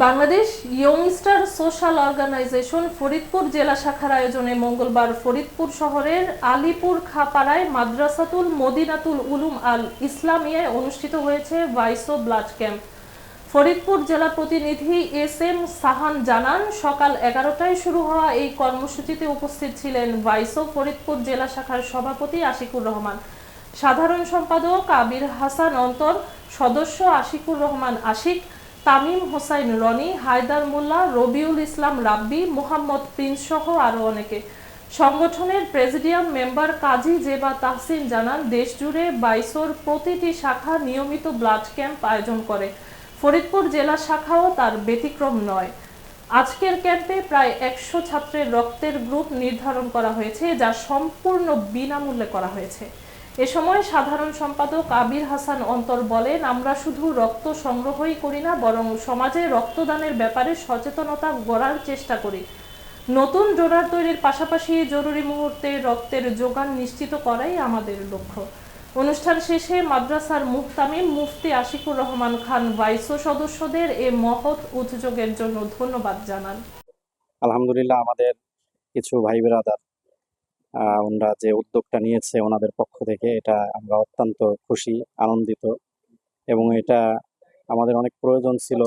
Bangladesh youngster social organisation Faridpur জেলা শাখার আয়োজনে মঙ্গলবার ফরিদপুর শহরের আলিপুর খাপাড়ায় মাদ্রাসাতুল মদিনাতুল উলুম আল ইসলামিয়ায় অনুষ্ঠিত হয়েছে ভাইসো ব্লাড ক্যাম্প। ফরিদপুর জেলা প্রতিনিধি এস এম সাহান জানান, সকাল এগারোটায় শুরু হওয়া এই কর্মসূচিতে উপস্থিত ছিলেন ভাইসো ফরিদপুর জেলা শাখার সভাপতি আশিকুর রহমান, সাধারণ সম্পাদক আবির হাসান অন্তর, সদস্য আশিকুর রহমান আশিক তামিম হোসাইন, রনি হায়দার মোল্লা, রবিউল ইসলাম রাব্বি, মোহাম্মদ প্রিন্স সহ আরও অনেকে। সংগঠনের প্রেসিডিয়াম মেম্বার কাজী জেবা তাহসিন জানান, দেশজুড়ে বাইসোর প্রতিটি শাখা নিয়মিত ব্লাড ক্যাম্প আয়োজন করে। ফরিদপুর জেলা শাখাও তার ব্যতিক্রম নয়। আজকের ক্যাম্পে প্রায় একশো ছাত্রের রক্তের গ্রুপ নির্ধারণ করা হয়েছে, যা সম্পূর্ণ বিনামূল্যে করা হয়েছে। এ সময় সাধারণ সম্পাদক আবির হাসান অন্তর বলেন, আমরা শুধু রক্ত সংগ্রহই করি না, বরং সমাজে রক্তদানের ব্যাপারে সচেতনতা গড়ার চেষ্টা করি। নতুন ডোনার তৈরির পাশাপাশি জরুরি মুহূর্তে রক্তের যোগান নিশ্চিত করাই আমাদের লক্ষ্য। অনুষ্ঠান শেষে মাদ্রাসার মুহতামিম মুফতি আশিকুর রহমান খান, ভাইসো সদস্যদের এ মহৎ উদ্যোগের জন্য ধন্যবাদ জানান। আলহামদুলিল্লাহ, আমাদের কিছু ভাই বেরাদার ওনারা যে উদ্যোগটা নিয়েছে ওনাদের পক্ষ থেকে এটা আমরা অত্যন্ত খুশি আনন্দিত। এবং এটা আমাদের অনেক প্রয়োজন ছিল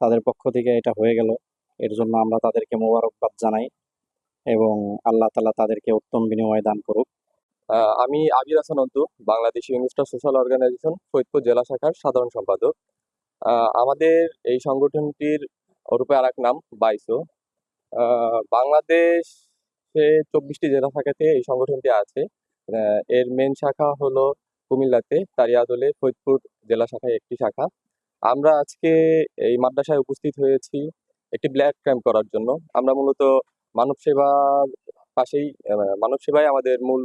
তাদের পক্ষ থেকে এটা হয়ে গেল। এর জন্য আমরা তাদেরকে মোবারকবাদ জানাই এবং আল্লাহ তালা তাদেরকে উত্তম বিনিময় দান করুক। আমি আবির হাসান অন্তু বাংলাদেশ ইংলিশটা সোশ্যাল অর্গানাইজেশন ফরিদপুর জেলা শাখার সাধারণ সম্পাদক। আমাদের এই সংগঠনটির ওরূপে আর এক নাম বাইসো। আহ, বাংলাদেশে চব্বিশটি জেলা শাখাতে এই সংগঠনটি আছে। এর মেন শাখা হলো কুমিল্লাতে, তারিয়াদলে ফরিদপুর জেলা শাখায় একটি শাখা। আমরা আজকে এই মাদ্রাসায় উপস্থিত হয়েছি একটি ব্ল্যাক ক্যাম্প করার জন্য। আমরা মূলত মানব সেবার পাশেই মানব সেবাই আমাদের মূল